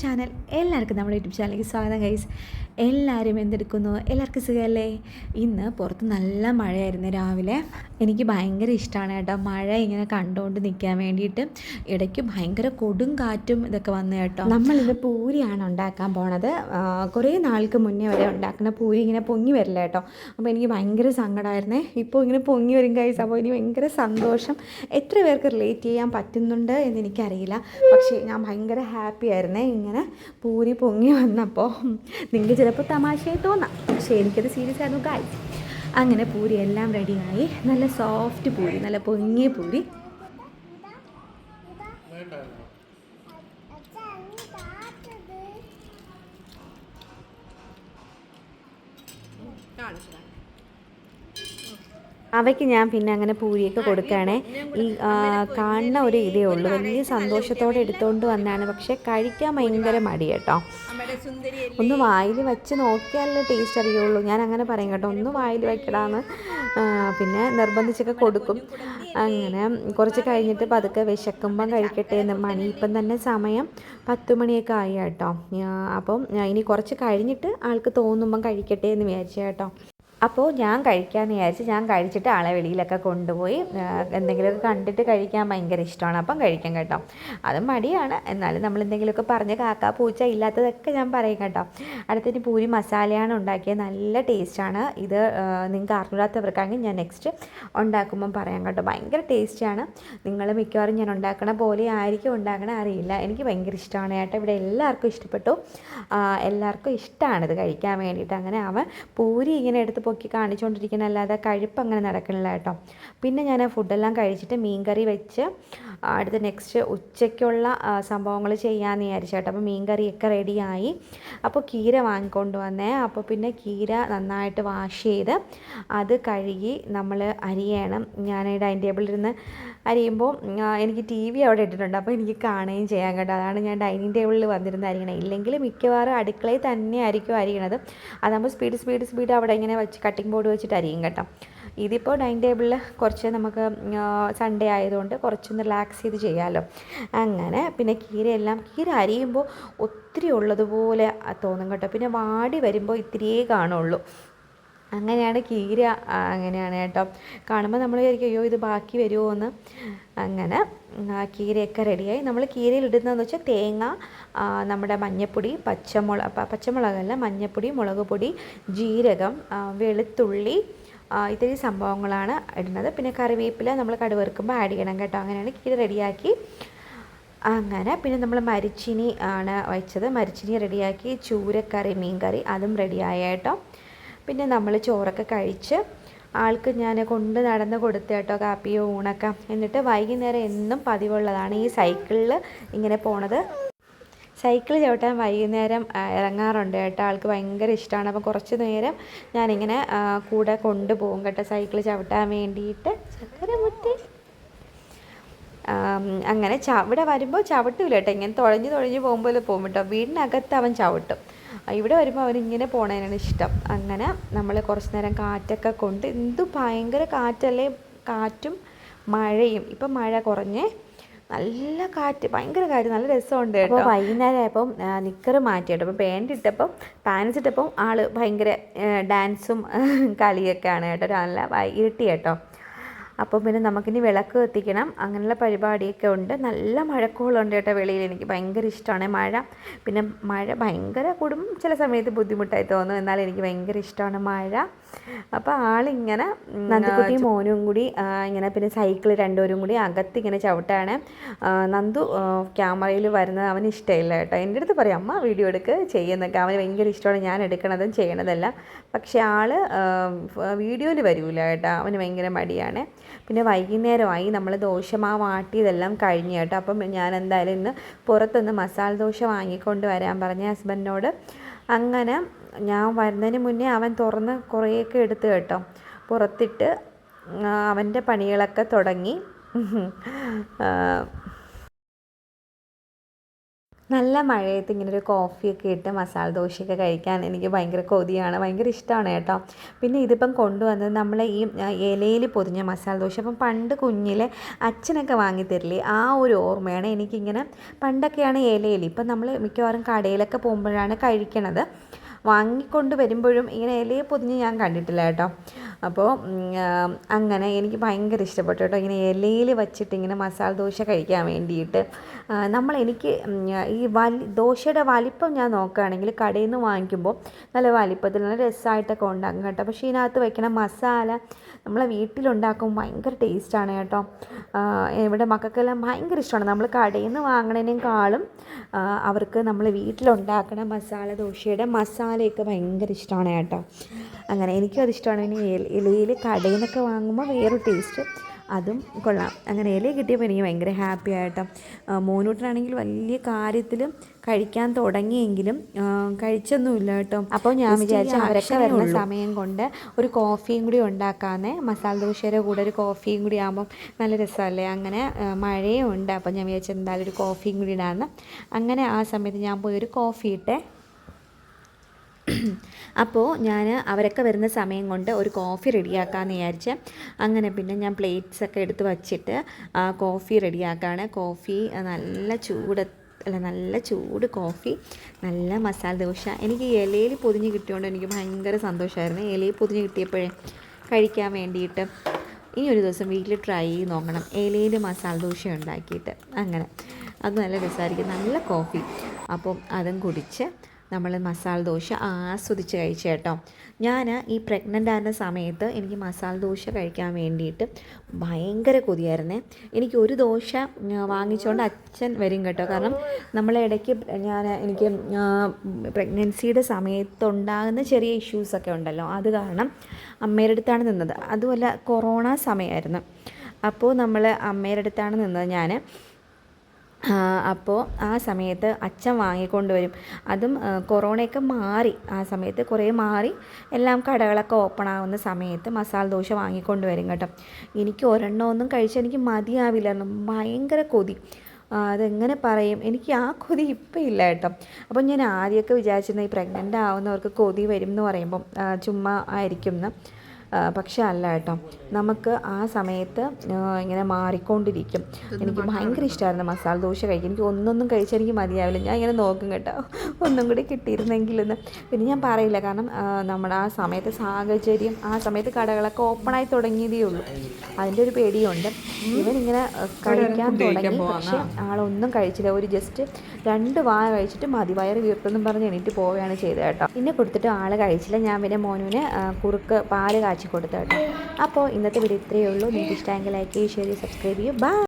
Channel എല്ലാവർക്കും നമ്മുടെ YouTube ചാനലിലേക്ക് സ്വാഗതം ഗൈസ് എല്ലാവരും എന്തെടുക്കുന്നു? എല്ലാവർക്കും സുഖമല്ലേ? ഇന്ന് പുറത്ത് നല്ല മഴയായിരുന്നു രാവിലെ. എനിക്ക് ഭയങ്കര ഇഷ്ടമാണ് കേട്ടോ. മഴ ഇങ്ങനെ കണ്ടുകൊണ്ട് നിൽക്കാൻ വേണ്ടിയിട്ട് ഇടയ്ക്ക് ഭയങ്കര കൊടും കാറ്റും ഇതൊക്കെ വന്നു കേട്ടോ. നമ്മളിത് പൂരിയാണ് ഉണ്ടാക്കാൻ പോണത്. കുറേ നാൾക്ക് മുന്നേ വരെ ഉണ്ടാക്കുന്ന പൂരി ഇങ്ങനെ പൊങ്ങി വരില്ല കേട്ടോ. അപ്പോൾ എനിക്ക് ഭയങ്കര സങ്കടമായിരുന്നേ ഇപ്പോൾ ഇങ്ങനെ പൊങ്ങി വരും ഗൈസ് അപ്പോൾ എനിക്ക് ഭയങ്കര സന്തോഷം. എത്ര പേർക്ക് റിലേറ്റ് ചെയ്യാൻ പറ്റുന്നുണ്ട് എന്ന് എനിക്കറിയില്ല. പക്ഷേ ഞാൻ ഭയങ്കര ഹാപ്പി ആയിരുന്നേ. ഇങ്ങനെ പൂരി പൊങ്ങി വന്നപ്പോൾ നിങ്ങൾക്ക് ചിലപ്പോൾ തമാശയായി തോന്നാം. പക്ഷേ എനിക്കത് സീരിയസ് ആയിരുന്നു ഗൈസ് അങ്ങനെ പൂരി എല്ലാം റെഡിയായി നല്ല സോഫ്റ്റ് പൂരി നല്ല പൊങ്ങിയ പൂരി. അവയ്ക്ക് ഞാൻ പിന്നെ അങ്ങനെ പൂരിയൊക്കെ കൊടുക്കുകയാണേ. ഈ കാണുന്ന ഒരു ഇതേ ഉള്ളൂ. വലിയ സന്തോഷത്തോടെ എടുത്തുകൊണ്ട് വന്നാണ്. പക്ഷെ കഴിക്കാൻ ഭയങ്കര മടി കേട്ടോ. ഒന്ന് വായിൽ വെച്ച് നോക്കിയാലേ ടേസ്റ്റ് അറിയുള്ളൂ. ഞാൻ അങ്ങനെ പറയും കേട്ടോ. ഒന്ന് വായിൽ വയ്ക്കടാന്ന് പിന്നെ നിർബന്ധിച്ചൊക്കെ കൊടുക്കും. അങ്ങനെ കുറച്ച് കഴിഞ്ഞിട്ട് പതുക്കെ വിശക്കുമ്പം കഴിക്കട്ടെ എന്ന് മണി. ഇപ്പം തന്നെ സമയം പത്ത് മണിയൊക്കെ ആയി കേട്ടോ. അപ്പം ഇനി കുറച്ച് കഴിഞ്ഞിട്ട് ആൾക്ക് തോന്നുമ്പം കഴിക്കട്ടെ എന്ന് വിചാരിച്ചു കേട്ടോ. അപ്പോൾ ഞാൻ കഴിക്കാമെന്ന് വിചാരിച്ച് ഞാൻ കഴിച്ചിട്ട് ആളെ വെളിയിലൊക്കെ കൊണ്ടുപോയി എന്തെങ്കിലുമൊക്കെ കണ്ടിട്ട് കഴിക്കാൻ ഭയങ്കര ഇഷ്ടമാണ്. അപ്പം കഴിക്കാം കേട്ടോ. അത് മടിയാണ്. എന്നാലും നമ്മൾ എന്തെങ്കിലുമൊക്കെ പറഞ്ഞ് കാക്ക പൂച്ച ഇല്ലാത്തതൊക്കെ ഞാൻ പറയും കേട്ടോ. അടുത്തതിന് പൂരി മസാലയാണ് ഉണ്ടാക്കിയത്. നല്ല ടേസ്റ്റാണ് ഇത് നിങ്ങൾക്ക് അറിഞ്ഞൂടാത്തവർക്കാണെങ്കിൽ ഞാൻ നെക്സ്റ്റ് ഉണ്ടാക്കുമ്പം പറയാം കേട്ടോ. ഭയങ്കര ടേസ്റ്റിയാണ് നിങ്ങൾ മിക്കവാറും ഞാൻ ഉണ്ടാക്കണ പോലെ ആയിരിക്കും ഉണ്ടാക്കണ അറിയില്ല. എനിക്ക് ഭയങ്കര ഇഷ്ടമാണ് കേട്ടോ ഇവിടെ എല്ലാവർക്കും ഇഷ്ടപ്പെട്ടു. എല്ലാവർക്കും ഇഷ്ടമാണ് ഇത് കഴിക്കാൻ വേണ്ടിയിട്ട്. അങ്ങനെ അവൻ പൂരി ഇങ്ങനെ എടുത്ത് പൊക്കി കാണിച്ചുകൊണ്ടിരിക്കുന്ന അല്ലാതെ കഴിപ്പ് അങ്ങനെ നടക്കണില്ല കേട്ടോ. പിന്നെ ഞാൻ ആ ഫുഡെല്ലാം കഴിച്ചിട്ട് മീൻകറി വെച്ച് അടുത്ത നെക്സ്റ്റ് ഉച്ചയ്ക്കുള്ള സംഭവങ്ങൾ ചെയ്യാമെന്ന് വിചാരിച്ചു കേട്ടോ. അപ്പോൾ മീൻകറിയൊക്കെ റെഡിയായി. അപ്പോൾ കീര വാങ്ങിക്കൊണ്ട് വന്നേ. അപ്പോൾ പിന്നെ കീര നന്നായിട്ട് വാഷ് ചെയ്ത് അത് കഴുകി നമ്മൾ അരിയണം. ഞാൻ ഡൈനിങ് ടേബിളിൽ ഇരുന്ന് അരിയുമ്പോൾ എനിക്ക് ടി വി അവിടെ ഇട്ടിട്ടുണ്ട്. അപ്പോൾ എനിക്ക് കാണുകയും ചെയ്യാൻ കേട്ടോ. അതാണ് ഞാൻ ഡൈനിങ് ടേബിളിൽ വന്നിരുന്ന് അരിയണം. ഇല്ലെങ്കിൽ മിക്കവാറും അടുക്കളയിൽ തന്നെ ആയിരിക്കും അരിയണത്. അതാകുമ്പോൾ സ്പീഡ് സ്പീഡ് സ്പീഡ് അവിടെ ഇങ്ങനെ വെച്ച് കട്ടിംഗ് ബോർഡ് വെച്ചിട്ട് അരിയും കേട്ടോ. ഇതിപ്പോൾ ഡൈനിങ് ടേബിളിൽ കുറച്ച് നമുക്ക് സൺഡേ ആയതുകൊണ്ട് കുറച്ചൊന്ന് റിലാക്സ് ചെയ്ത് ചെയ്യാമല്ലോ അങ്ങനെ പിന്നെ കീരയെല്ലാം കീര അരിയുമ്പോൾ ഒത്തിരി ഉള്ളതുപോലെ തോന്നും കേട്ടോ. പിന്നെ വാടി വരുമ്പോൾ ഇത്തിരിയേ കാണുള്ളൂ. അങ്ങനെയാണ് കീര അങ്ങനെയാണ് കേട്ടോ. കാണുമ്പോൾ നമ്മൾ വിചാരിക്കും അയ്യോ ഇത് ബാക്കി വരുമോ എന്ന് അങ്ങനെ കീരയൊക്കെ റെഡിയായി. നമ്മൾ കീരയിൽ ഇടുന്നതെന്ന് വെച്ചാൽ തേങ്ങ നമ്മുടെ മഞ്ഞപ്പൊടി പച്ചമുളക് പച്ചമുളകല്ല മഞ്ഞപ്പൊടി മുളക് പൊടി ജീരകം വെളുത്തുള്ളി ഇത്തിരി സംഭവങ്ങളാണ് ഇടുന്നത്. പിന്നെ കറിവേപ്പില നമ്മൾ കടുവറുക്കുമ്പോൾ ആഡ് ചെയ്യണം കേട്ടോ. അങ്ങനെയാണ് കീര റെഡിയാക്കി. അങ്ങനെ പിന്നെ നമ്മൾ മരിച്ചിനി ആണ് വെച്ചത്. മരിച്ചിനി റെഡിയാക്കി. ചൂരക്കറി മീൻകറി അതും റെഡിയായ കേട്ടോ. പിന്നെ നമ്മൾ ചോറൊക്കെ കഴിച്ച് ആൾക്ക് ഞാൻ കൊണ്ട് നടന്ന് കൊടുത്തു കേട്ടോ കാപ്പിയോ ഊണൊക്കെ. എന്നിട്ട് വൈകുന്നേരം എന്നും പതിവുള്ളതാണ് ഈ സൈക്കിളിൽ ഇങ്ങനെ പോണത്. സൈക്കിൾ ചവിട്ടാൻ വൈകുന്നേരം ഇറങ്ങാറുണ്ട് കേട്ടോ. ആൾക്ക് ഭയങ്കര ഇഷ്ടമാണ് അപ്പോൾ കുറച്ച് നേരം ഞാനിങ്ങനെ കൂടെ കൊണ്ടുപോകും കേട്ടോ സൈക്കിൾ ചവിട്ടാൻ വേണ്ടിയിട്ട്. ചക്കര മുത്തി ആം, അങ്ങനെ ചവിടെ വരുമ്പോൾ ചവിട്ടില്ല കേട്ടോ. ഇങ്ങനെ തുഴഞ്ഞ് തുഴഞ്ഞ് പോകുമ്പോൾ പോകും കേട്ടോ. വീടിനകത്ത് അവൻ ചവിട്ടും. ഇവിടെ വരുമ്പോൾ അവരിങ്ങനെ ഇങ്ങനെ പോണതിനാണ് ഇഷ്ടം. അങ്ങനെ നമ്മൾ കുറച്ച് നേരം കാറ്റൊക്കെ കൊണ്ട് എന്തു ഭയങ്കര കാറ്റല്ലേ? കാറ്റും മഴയും. ഇപ്പം മഴ കുറഞ്ഞേ നല്ല കാറ്റ് ഭയങ്കര കാറ്റ്. നല്ല രസമുണ്ട് കേട്ടോ. വൈകുന്നേരം ആയപ്പം നിക്കർ മാറ്റി കേട്ടോ അപ്പോൾ പാന്റ് ഇട്ടപ്പം പാൻസ് ഇട്ടപ്പം ആൾ ഭയങ്കര ഡാൻസും കളിയൊക്കെയാണ് കേട്ടോ. നല്ല ഇരുട്ടി കേട്ടോ. അപ്പോൾ പിന്നെ നമുക്കിനി വിളക്ക് കത്തിക്കണം. അങ്ങനെയുള്ള പരിപാടിയൊക്കെ ഉണ്ട്. നല്ല മഴക്കോളുണ്ട് കേട്ടോ വെളിയിൽ. എനിക്ക് ഭയങ്കര ഇഷ്ടമാണ് മഴ. പിന്നെ മഴ ഭയങ്കര കൂടും. ചില സമയത്ത് ബുദ്ധിമുട്ടായി തോന്നും. എന്നാൽ എനിക്ക് ഭയങ്കര ഇഷ്ടമാണ് മഴ. അപ്പോൾ ആളിങ്ങനെ നന്ദിക്കുട്ടിയും മോനും കൂടി ഇങ്ങനെ പിന്നെ സൈക്കിൾ രണ്ടുപേരും കൂടി അകത്ത് ഇങ്ങനെ ചവിട്ടാണ് നന്ദു ക്യാമറയിൽ വരുന്നത് അവന് ഇഷ്ടമില്ല കേട്ടോ. എന്റെ അടുത്ത് പറയും അമ്മ വീഡിയോ എടുക്ക് ചെയ്യുന്നൊക്കെ അവന് ഭയങ്കര ഇഷ്ടമാണ്. ഞാൻ എടുക്കണതും ചെയ്യണതല്ല. പക്ഷേ ആൾ വീഡിയോയിൽ വരൂല കേട്ടോ. അവന് ഭയങ്കര മടിയാണ്. പിന്നെ വൈകുന്നേരമായി നമ്മൾ ദോശമാവ് ആട്ടിയതെല്ലാം കഴിഞ്ഞു കേട്ടോ. അപ്പം ഞാൻ എന്തായാലും ഇന്ന് പുറത്തുനിന്ന് മസാല ദോശ വാങ്ങിക്കൊണ്ട് വരാൻ പറഞ്ഞ ഹസ്ബൻഡിനോട്. അങ്ങനെ ഞാൻ വരുന്നതിന് മുന്നേ അവൻ തുറന്ന് കുറേയൊക്കെ എടുത്ത് കേട്ടോ. പുറത്തിട്ട് അവന്റെ പണികളൊക്കെ തുടങ്ങി. നല്ല മഴയത്ത് ഇങ്ങനെ ഒരു കോഫിയൊക്കെ ഇട്ട് മസാല ദോശയൊക്കെ കഴിക്കാൻ എനിക്ക് ഭയങ്കര കൊതിയാണ്. ഭയങ്കര ഇഷ്ടമാണ് കേട്ടോ. പിന്നെ ഇതിപ്പം കൊണ്ടുവന്നത് നമ്മളെ ഈ ഇലയിൽ പൊതിഞ്ഞ മസാല ദോശ. അപ്പം പണ്ട് കുഞ്ഞിലെ അച്ഛനൊക്കെ വാങ്ങിത്തരില്ലേ ആ ഒരു ഓർമ്മയാണ് എനിക്കിങ്ങനെ പണ്ടൊക്കെയാണ് ഇലയിൽ. ഇപ്പം നമ്മൾ മിക്കവാറും കടയിലൊക്കെ പോകുമ്പോഴാണ് കഴിക്കണത്. വാങ്ങിക്കൊണ്ട് വരുമ്പോഴും ഇങ്ങനെ ഇലയെ പൊതിഞ്ഞ് ഞാൻ കണ്ടിട്ടില്ല കേട്ടോ. അപ്പോൾ അങ്ങനെ എനിക്ക് ഭയങ്കര ഇഷ്ടപ്പെട്ടു കേട്ടോ. ഇങ്ങനെ ഇലയിൽ വച്ചിട്ട് ഇങ്ങനെ മസാല ദോശ കഴിക്കാൻ വേണ്ടിയിട്ട്. നമ്മൾ എനിക്ക് ഈ വലി ദോശയുടെ വലിപ്പം ഞാൻ നോക്കുകയാണെങ്കിൽ കടയിൽ നിന്ന് വാങ്ങിക്കുമ്പോൾ നല്ല വലിപ്പത്തിൽ നല്ല രസമായിട്ടൊക്കെ ഉണ്ടാക്കും കേട്ടോ. പക്ഷേ ഇതിനകത്ത് വയ്ക്കണ മസാല നമ്മളെ വീട്ടിലുണ്ടാക്കുമ്പോൾ ഭയങ്കര ടേസ്റ്റാണ് കേട്ടോ. ഇവിടെ മക്കൾക്കെല്ലാം ഭയങ്കര ഇഷ്ടമാണ്. നമ്മൾ കടയിൽ നിന്ന് വാങ്ങണതിനേക്കാളും അവർക്ക് നമ്മൾ വീട്ടിലുണ്ടാക്കണ മസാല ദോശയുടെ മസാലയൊക്കെ ഭയങ്കര ഇഷ്ടമാണ് കേട്ടോ. അങ്ങനെ എനിക്കും അത് ഇഷ്ടമാണ്. ഇനി ഇലയിൽ കടയിൽ നിന്നൊക്കെ വാങ്ങുമ്പോൾ വേറെ ടേസ്റ്റ് അതും കൊള്ളാം. അങ്ങനെ ഇല കിട്ടിയപ്പോൾ എനിക്ക് ഭയങ്കര ഹാപ്പി ആയിട്ടോ. മോനൂട്ടനാണെങ്കിൽ വലിയ കാര്യത്തിൽ കഴിക്കാൻ തുടങ്ങിയെങ്കിലും കഴിച്ചൊന്നുമില്ല കേട്ടോ. അപ്പോൾ ഞാൻ വിചാരിച്ച അവരൊക്കെ വരുന്ന സമയം കൊണ്ട് ഒരു കോഫിയും കൂടി ഉണ്ടാക്കാമെന്നേ. മസാല ദോശയുടെ കൂടെ ഒരു കോഫിയും കൂടി ആകുമ്പം നല്ല രസമല്ലേ? അങ്ങനെ മഴയും ഉണ്ട്. അപ്പോൾ ഞാൻ വിചാരിച്ചു എന്തായാലും ഒരു കോഫിയും കൂടി ഇടാമെന്ന്. അങ്ങനെ ആ സമയത്ത് ഞാൻ പോയി ഒരു കോഫി ഇട്ടേ. അപ്പോൾ ഞാൻ അവരൊക്കെ വരുന്ന സമയം കൊണ്ട് ഒരു കോഫി റെഡിയാക്കാമെന്ന് വിചാരിച്ച് അങ്ങനെ പിന്നെ ഞാൻ പ്ലേറ്റ്സ് ഒക്കെ എടുത്ത് വച്ചിട്ട് കോഫി റെഡിയാക്കാണ് കോഫി നല്ല ചൂട് അല്ല നല്ല ചൂട് കോഫി നല്ല മസാല ദോശ. എനിക്ക് ഇലയിൽ പൊതിഞ്ഞ് കിട്ടിയോണ്ട് എനിക്ക് ഭയങ്കര സന്തോഷമായിരുന്നു ഇലയിൽ പൊതിഞ്ഞ് കിട്ടിയപ്പോഴേ കഴിക്കാൻ വേണ്ടിയിട്ട് ഇനി ഒരു ദിവസം വീട്ടിൽ ട്രൈ ചെയ്ത് നോക്കണം. ഇലയിൽ മസാല ദോശ ഉണ്ടാക്കിയിട്ട്. അങ്ങനെ. അത് നല്ല രസമായിരിക്കും നല്ല കോഫി അപ്പം അതും കുടിച്ച് നമ്മൾ മസാല ദോശ ആസ്വദിച്ച് കഴിച്ചു കേട്ടോ. ഞാൻ ഈ പ്രഗ്നന്റ് ആയിരുന്ന സമയത്ത് എനിക്ക് മസാല ദോശ കഴിക്കാൻ വേണ്ടിയിട്ട് ഭയങ്കര കൊതിയായിരുന്നേ. എനിക്ക് ഒരു ദോശ വാങ്ങിച്ചുകൊണ്ട് അച്ഛൻ വരും കേട്ടോ. കാരണം നമ്മളെ ഇടയ്ക്ക് ഞാൻ എനിക്ക് പ്രഗ്നൻസിയുടെ സമയത്തുണ്ടാകുന്ന ചെറിയ ഇഷ്യൂസൊക്കെ ഉണ്ടല്ലോ. അത് കാരണം അമ്മയുടെ അടുത്താണ് നിന്നത്. അതുമല്ല കൊറോണ സമയമായിരുന്നു അപ്പോൾ നമ്മൾ അമ്മയുടെ അടുത്താണ് നിന്നത് ഞാൻ അപ്പോൾ ആ സമയത്ത് അച്ഛൻ വാങ്ങിക്കൊണ്ട് വരും അതും കൊറോണയൊക്കെ മാറി. ആ സമയത്ത് കുറേ മാറി. എല്ലാം കടകളൊക്കെ ഓപ്പൺ ആവുന്ന സമയത്ത് മസാല ദോശ വാങ്ങിക്കൊണ്ട് വരും കേട്ടോ. എനിക്ക് ഒരെണ്ണം ഒന്നും കഴിച്ചാൽ എനിക്ക് മതിയാവില്ലായിരുന്നു. ഭയങ്കര കൊതി. അതെങ്ങനെ പറയും? എനിക്ക് ആ കൊതി ഇപ്പം ഇല്ല കേട്ടോ. അപ്പം ഞാൻ ആദ്യമൊക്കെ വിചാരിച്ചിരുന്നത് ഈ പ്രഗ്നന്റ് ആവുന്നവർക്ക് കൊതി വരും എന്ന് പറയുമ്പം ചുമ്മാ ആയിരിക്കും എന്ന്. പക്ഷെ അല്ല കേട്ടോ. നമുക്ക് ആ സമയത്ത് ഇങ്ങനെ മാറിക്കൊണ്ടിരിക്കും. എനിക്ക് ഭയങ്കര ഇഷ്ടമായിരുന്നു മസാല ദോശ കഴിക്കാൻ. എനിക്ക് ഒന്നൊന്നും കഴിച്ചാൽ എനിക്ക് മതിയാവില്ല. ഞാൻ ഇങ്ങനെ നോക്കും കേട്ടോ. ഒന്നും കൂടി കിട്ടിയിരുന്നെങ്കിലെന്ന്. പിന്നെ ഞാൻ പറയില്ല. കാരണം നമ്മുടെ ആ സമയത്തെ സാഹചര്യം ആ സമയത്ത് കടകളൊക്കെ ഓപ്പണായി തുടങ്ങിയതേ ഉള്ളൂ. അതിന്റെ ഒരു പേടിയുണ്ട്. ഇവനിങ്ങനെ കഴിക്കാൻ തുടങ്ങി. പക്ഷേ ആളൊന്നും കഴിച്ചില്ല. ഒരു ജസ്റ്റ് രണ്ട് വായ കഴിച്ചിട്ട് മതി. വയറ് വീർത്തെന്നും പറഞ്ഞ് എണീറ്റ് പോവുകയാണ് ചെയ്തത് കേട്ടോ. പിന്നെ കൊടുത്തിട്ട് ആൾ കഴിച്ചില്ല. ഞാൻ പിന്നെ മോനുവിന് കുറുക്ക് പാൽ കാച്ചി കൊടുത്തു കേട്ടോ അപ്പോൾ ഇന്നത്തെ വീഡിയോ ഇത്രയേ ഉള്ളൂ. നിങ്ങൾക്ക് ഇഷ്ടമെങ്കിൽ ലൈക്ക് ചെയ്യുക ഷെയർ ചെയ്യൂ സബ്സ്ക്രൈബ് ചെയ്യൂ ബൈ